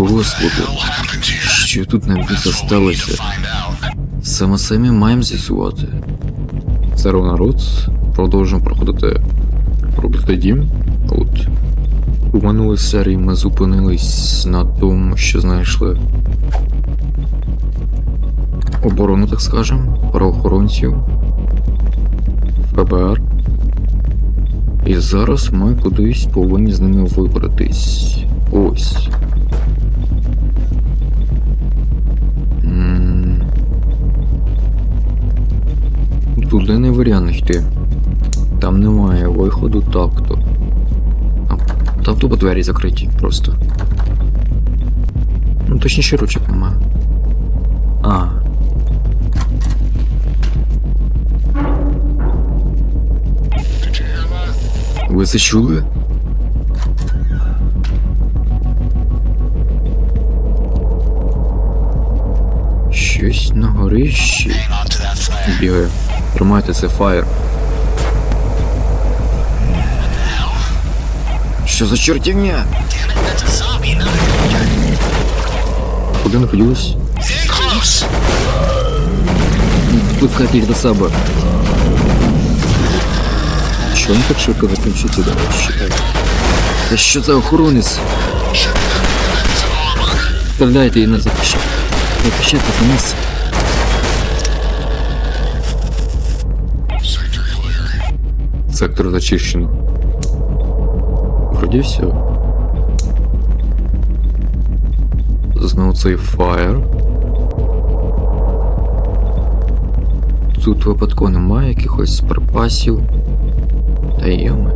Господи, що тут на біса сталося? Саме самі маємо з'ясувати. Здорово, народ. Продовжуємо проходити проклятий дім. От. У минулій серії ми зупинились на тому, що знайшли оборону, так скажем, правоохоронців, ФБР. І зараз ми кудись повинні з ними вибратись. Ось. Туди не варіант йти. Там немає виходу так-то. Там тупо двері закриті просто. Ну, точніше ручок немає. А. Ви це чули? Щось на горищі бігає. Тримайте це фаєр. Що за чортівня? Куди не поділись? Викликайте їх до себе. Чого він так швидко закінчиться до речі? Та що за охоронець? Стріляйте і не захищайте. Захищайте за нас. Сектор зачищено. Вроді все. Знову цей фаєр. Тут випадково немає якихось припасів. Та йоми.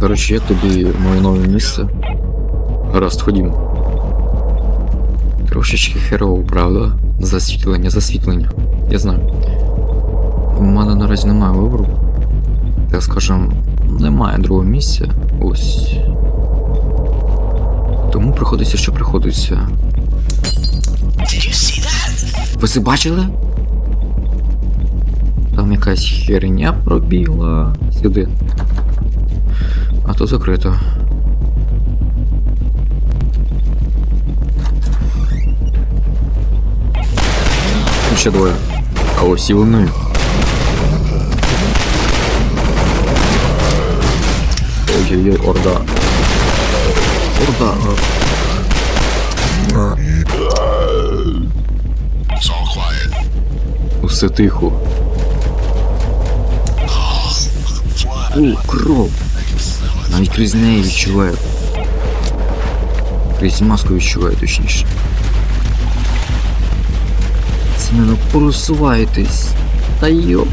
Коротше, як тобі моє нове місце? Гаразд, ходімо. Трошечки херово, правда? Засвітлення, засвітлення. Я знаю. У мене наразі немає вибору. Так скажем, немає другого місця. Ось. Тому приходиться, що приходиться. Ви це бачили? Там якась херня пробігла сюди. А то закрито. Ще двоє. А ось і вони. Ой-ой-ой, орда. Орда. Усе тихо. О, кров. Навіть крізь неї відчуваю. Крізь маску відчуваю, точніше. Це не просувайтесь. Та йоп.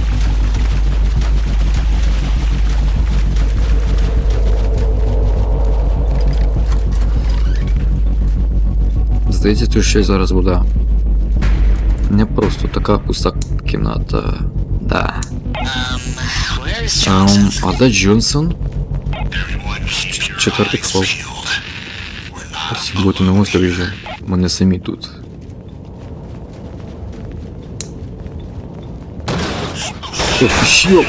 Здається, тут щось зараз буде. Не просто така пуста кімната. Да. Where's Ем, а де Джонсон? Четвертий фол. Всі бути на острові вже. Ми не самі тут. Ох, що?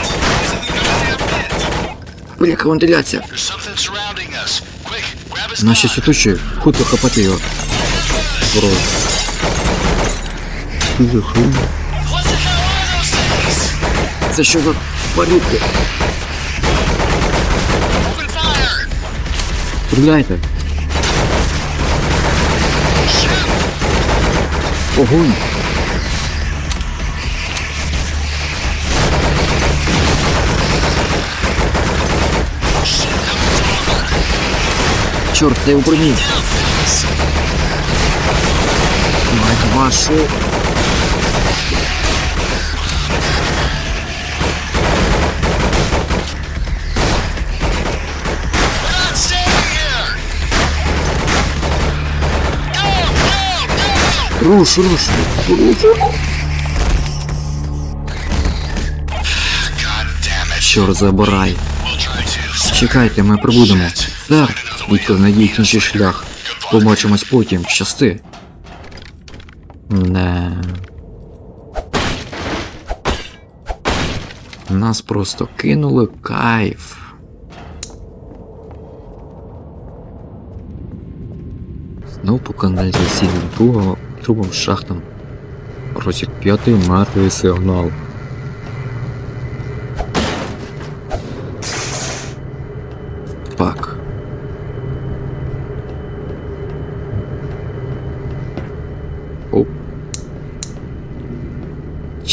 Бляха, вентиляція. There's something surrounding us. Quick, grab us. Наші сітучі, хутко хапати його. Ворога. Що за things? Це що за? Open! Стріляйте. Огонь. Чорт, його промінь. Мать вашу. Руш, руш. Руш. Чорт забирай. Чекайте, ми прибудемо. Будьте надіють інший шлях. Побачимось потім. Щасти. Не. Нас просто кинули кайф. Ну, по каналізаційним трубам, трубам шахтам. Розік п'ятий мертвий сигнал. Так. Оп.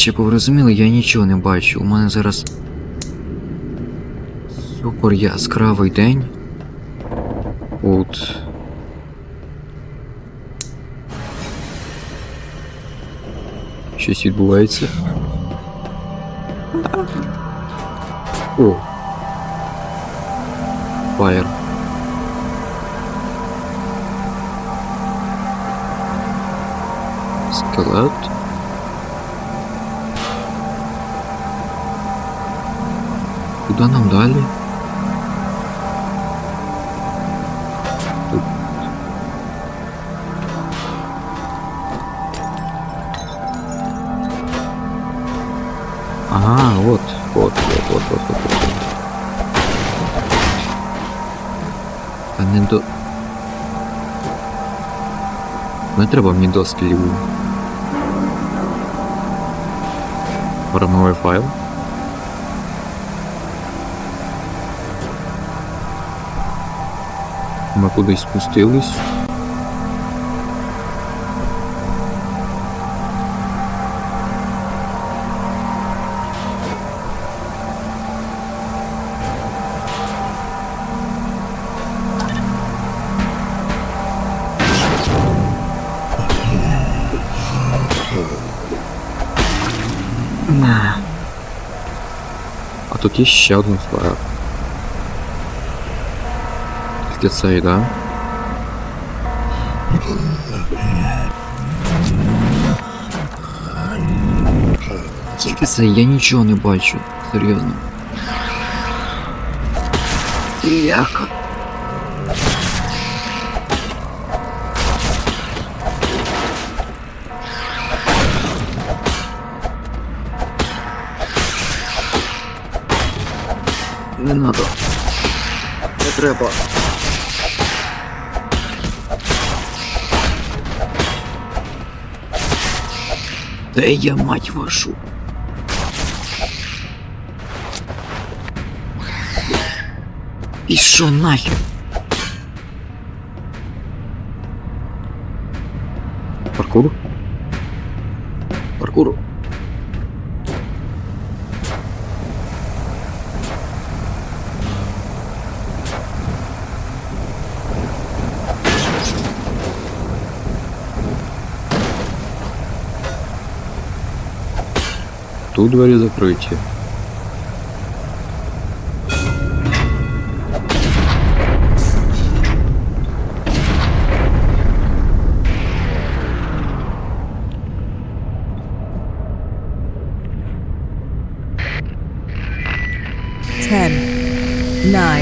Щоб ви я нічого не бачу. У мене зараз супер яскравий день. От. Щось відбувається. О. Фаєр. Скелет. Куда нам далі? Тут. Ага, вот, вот, вот, вот, вот, вот, вот. Та не до. Не треба мені доски ліву. Формовий файл. Ми кудись спустились. А тут є ще один флаєр Тільки цей, да? Тільки це, я нічого не бачу. Серйозно. Яка? Не надо. Не треба. Де я мать вашу? І що нахер? Паркур? Паркур? Тут двері закриті.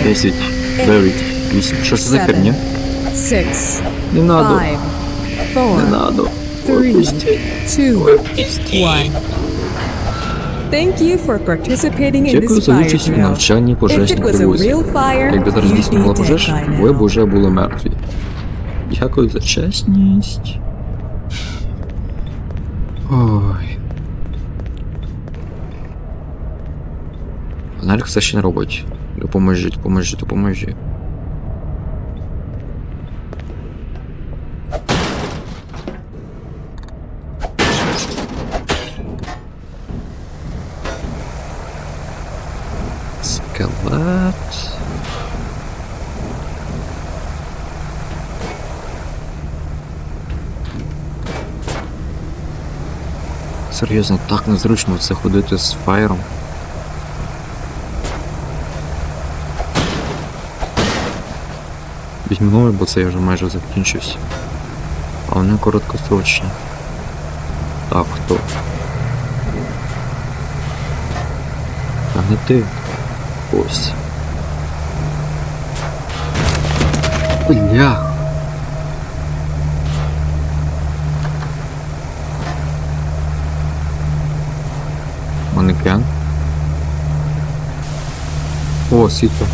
10, 9, 8. Що це за херня? Не надо. Не надо. Випустіть. Випустіть. Дякую за участь у навчанні real fire, Якби зараз була пожежа, ви б уже були мертві. Дякую за чесність. Ой. Фонарик все ще на роботі. Допоможіть, допоможіть, допоможіть. Скелет. Серйозно, так незручно це ходити з фаєром. Новий, бо це я вже майже закінчився. А вони короткосрочні. Так, хто? Та не ти. Ось. Бля. Манекен. О, світло.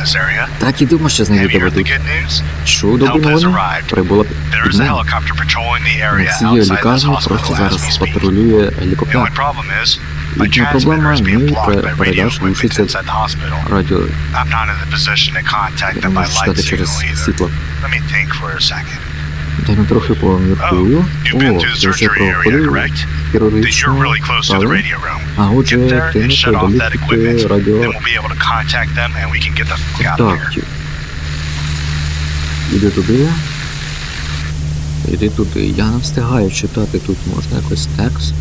This area. Так і думав, що знайду тебе тут. has новину? Прибула There під is a мене. helicopter patrolling the На area цій outside this лікарні просто зараз патрулює гелікоптер. Їхня проблема, мій передаж hospital. радіо. I'm not in the position to contact them by можу light читати через світло. Ну трохи поміркую. Oh, О, вже проходив you're хірургічну room. А отже, ти equipment. Then радіо контактів. Іди туди. Іди туди. Я не встигаю читати, тут можна якось текст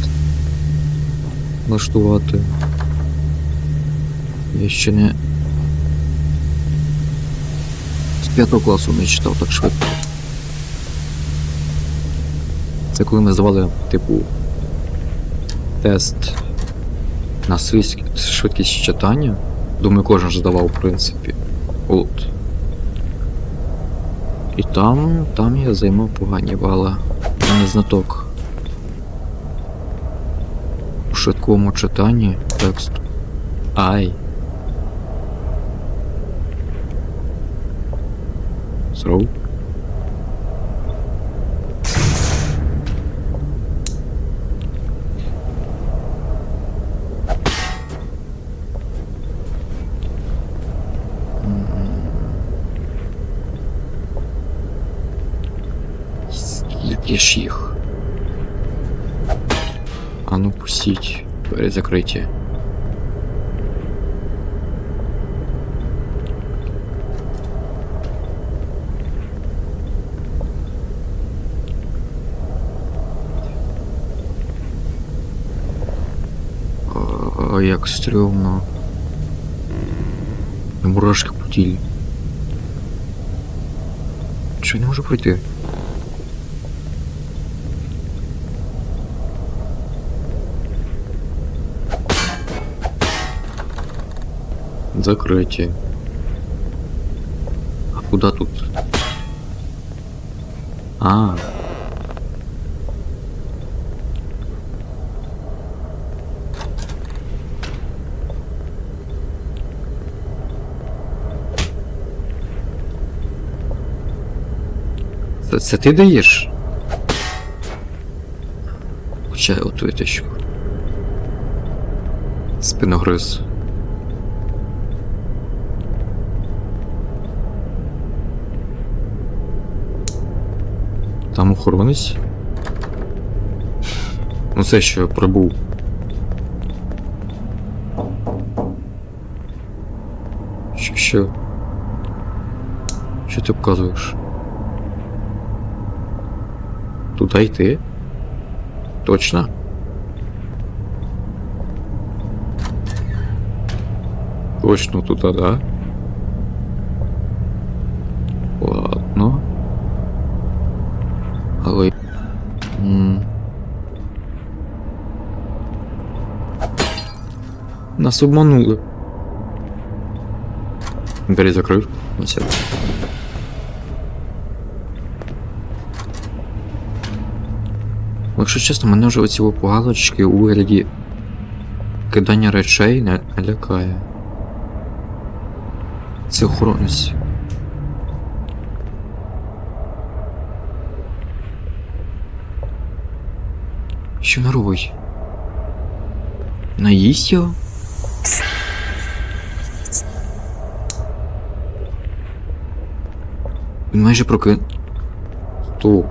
влаштувати. Я ще не. З п'ятого класу не читав так швидко. Це коли ми здавали, типу, тест на швидкість читання. Думаю, кожен ж здавав, в принципі. От. І там, там я займав погані бали. Я не знаток. У швидкому читанні тексту. Ай. Здоров. Скільки ж їх? А ну пустіть. Двері закриті. А, як стрьомно. Мурашки по тілі. Чи не можу пройти? Закрыті. А куда тут? А. Це, це ти даєш? Хоча от витащу. Спиногриз. Там охоронець? Ну це що прибув. Що? Що, що ти показуєш? Туди йти? Точно? Точно туди, да? Нас обманули. Двері закрив. Ну, Якщо чесно, мене вже оці погалочки у вигляді кидання речей не, лякає. Це охоронець. Що вона робить? Наїсть його? Він майже прокин... Стоп.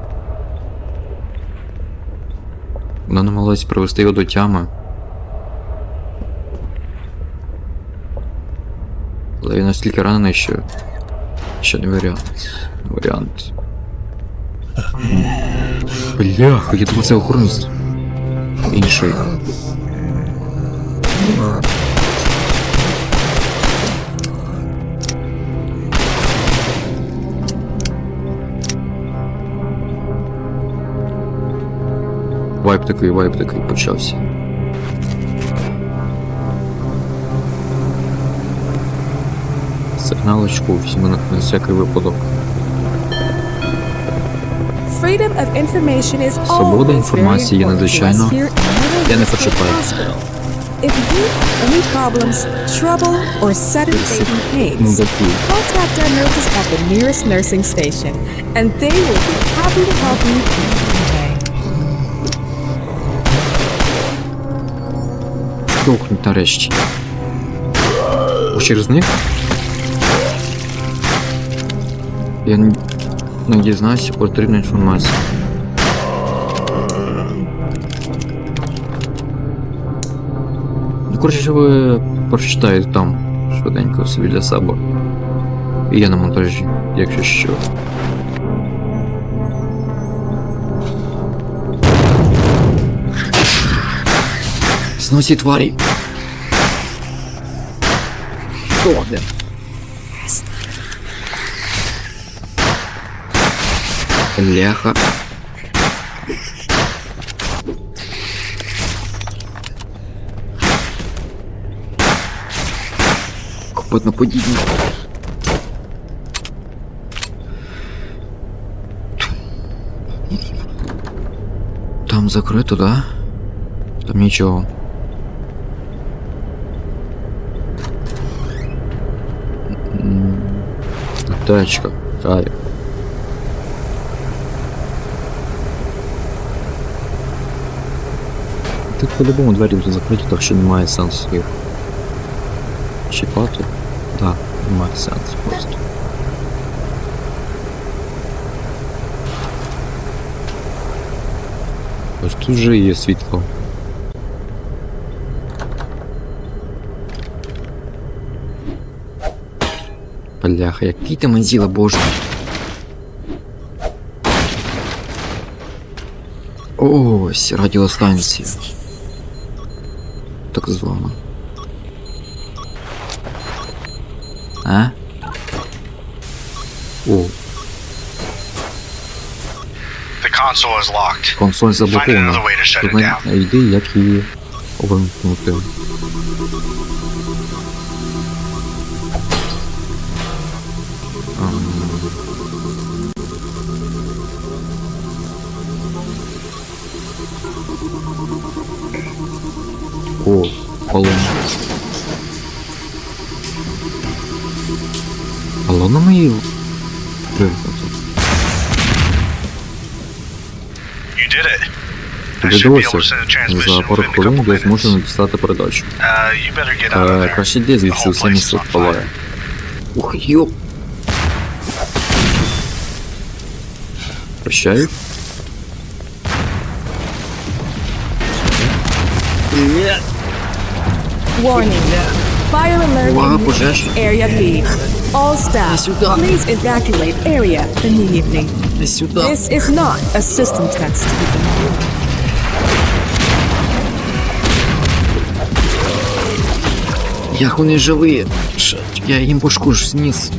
Вона намагалась привести його до тями. Але він настільки ранений, що. Що не варіант. Варіант. Бляха, я думав, це охоронець. Інший. Вайп такий, вайп такий почався. Сигналочку візьми на, всякий випадок. Freedom of information is Свобода always інформації very є important to us надзвичайно- here at Middle Я не District почитаю. Hospital. If you have any problems, trouble, or sudden aching pains, Мудаки. contact our nurses at the nearest nursing station, and they will be happy to help you Здохнуть нарешті. О, через них? Я не дізнаюся потрібну інформацію. Ну, коротше, ви прочитаєте там швиденько собі для себе. І я на монтажі, якщо що. Знову ці тварі. Сдохне. Ляха. Копотно подібне. Там закрито, да? Там нічого. Тачка. Кайф. Тут по-любому двері вже закриті, так що немає сенсу їх чіпати. Так, немає сенсу просто. Ось тут вже є світло. Бляха, який ти манзіла, боже. Ось радіостанція. Так звана. А? О, консоль заблокована. знайди, як її увімкнути. should be able вдалося. to send a За transmission пару within a хвилин couple я зможу minutes. надіслати передачу. Uh, you better get out of Е, there. краще йди The звідси, whole усе place місто is on палає. fire. Ух, йоп. Прощаю. Warning. Fire alert Увага, in пожежа. Area B. All staff, сюда. please evacuate area immediately. Не. This is not a system test. Як вони? Ш- Я їм башку ж зніс.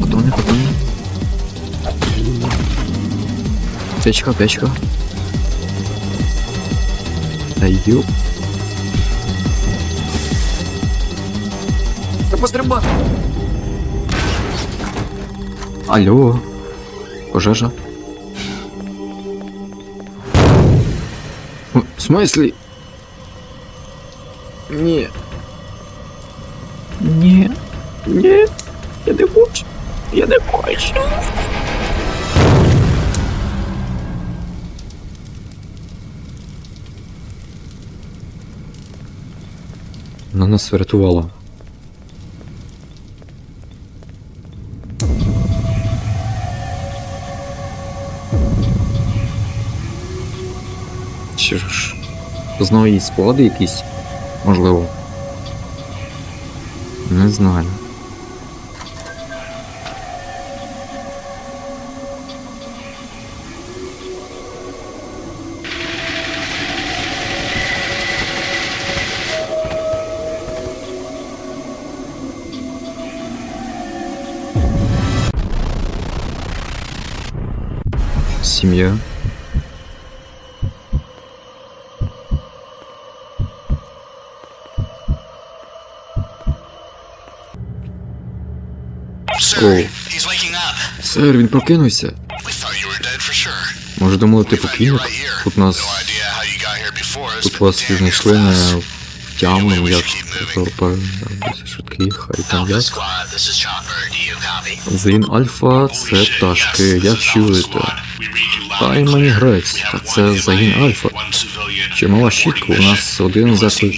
Патрони, патрони. Печка, печка. Та йоп. Пострибати. Алло. Пожежа. В смислі? Ні. Ні. Ні. Я не хочу. Я не хочу. Вона нас врятувала. Знову склади якісь? Можливо. Не знаю. Сім'я. Up. Сер, він прокинувся. Може думали, ти Found покійник? Тут нас тут вас знайшли на тямлем, як швидкий, хай там як. Зін Альфа це пташки, як чуєте. Та й мені грець, та це загін Альфа. Чимала щітка, у нас один заклик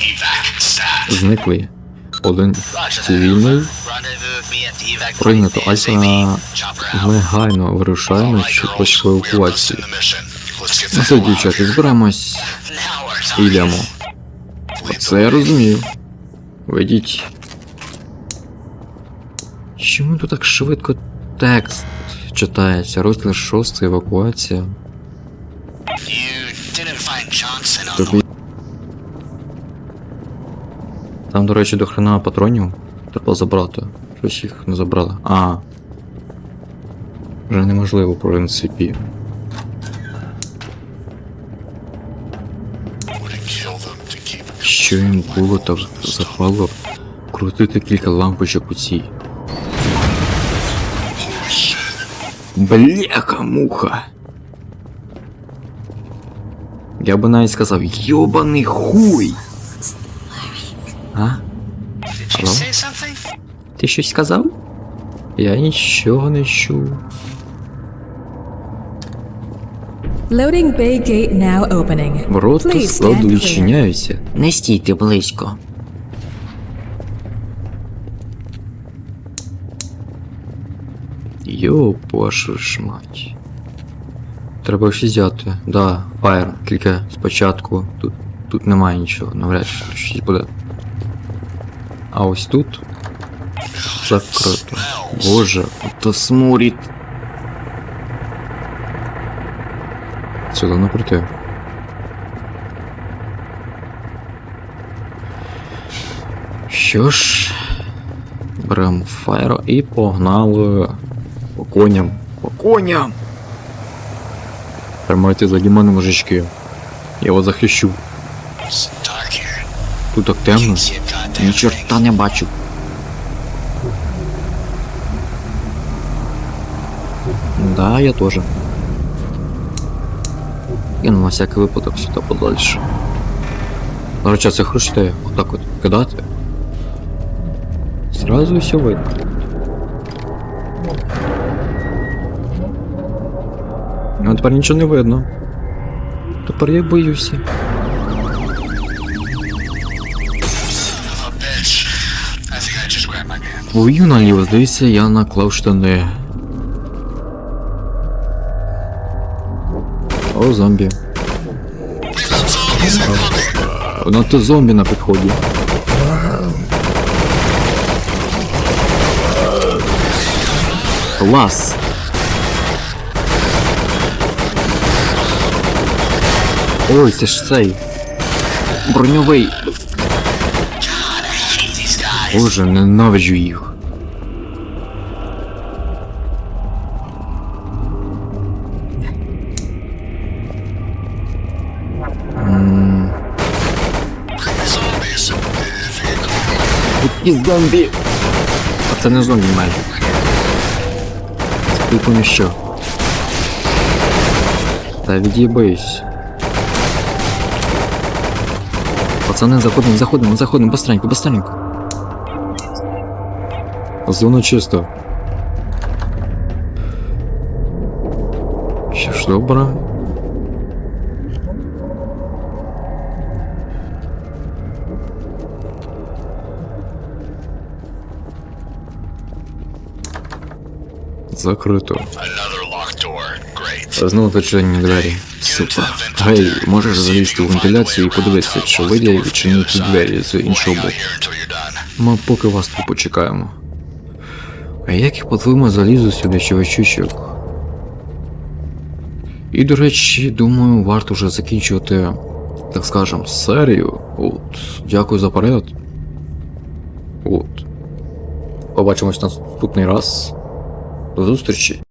зниклий. Один цивільний. Прийнято Альфа на негайно вирушаємо швидкость евакуації. Ну все, дівчата, збираємось і йдемо. Це я розумію. Ведіть. Чому тут так швидко текст читається? Розділ 6, евакуація. Тобі. Там, до речі, до хрена патронів. Треба забрати. Щось їх не забрали. А. Вже неможливо, в принципі. Що їм було так захвало крутити кілька лампочок у цій. Бляха муха. Я би навіть сказав, йобаний хуй. А? Did Ти щось сказав? Я нічого не чув. Loading bay gate now opening. Ворота Please складу stand clear. відчиняються. Не стійте близько. Йоп, вашу ж мать. Треба щось взяти. Да, фаєр, тільки спочатку. Тут, тут немає нічого, навряд чи щось буде. А ось тут закрито. Боже, то смурить. Сюди напроти. Що ж, беремо фаєро і погнали по коням. По коням! Тримайте заді мене, мужички. Я вас захищу. Тут так темно. Ні чорта не бачу. Да, я тоже. І на всякий випадок сюди подальше. До речі, це хочете отак от кидати. Зразу все видно. Ну, тепер нічого не видно. Тепер я боюся. Вою наліво, здається, я наклав штани. О, зомбі. Ну то зомбі на підході. Клас. Ой, це ж цей. Броньовий. Боже, ненавиджу їх. Які зомбі. А це не зомбі майже. Це типу не що. Та від'їбись. Пацани, заходимо, заходимо, заходимо, быстренько, быстренько. Зона чисто. Що ж добре. Закрито. Знову зачинені двері. Супер. Гей, можеш залізти у вентиляцію і подивитися, чи вийде відчинити двері з іншого боку. Ми поки вас тут почекаємо. А як я по-твоєму залізу сюди, чувачучок? І, до речі, думаю, варто вже закінчувати, так скажем, серію. От. Дякую за перегляд. От. Побачимось наступний раз. До зустрічі.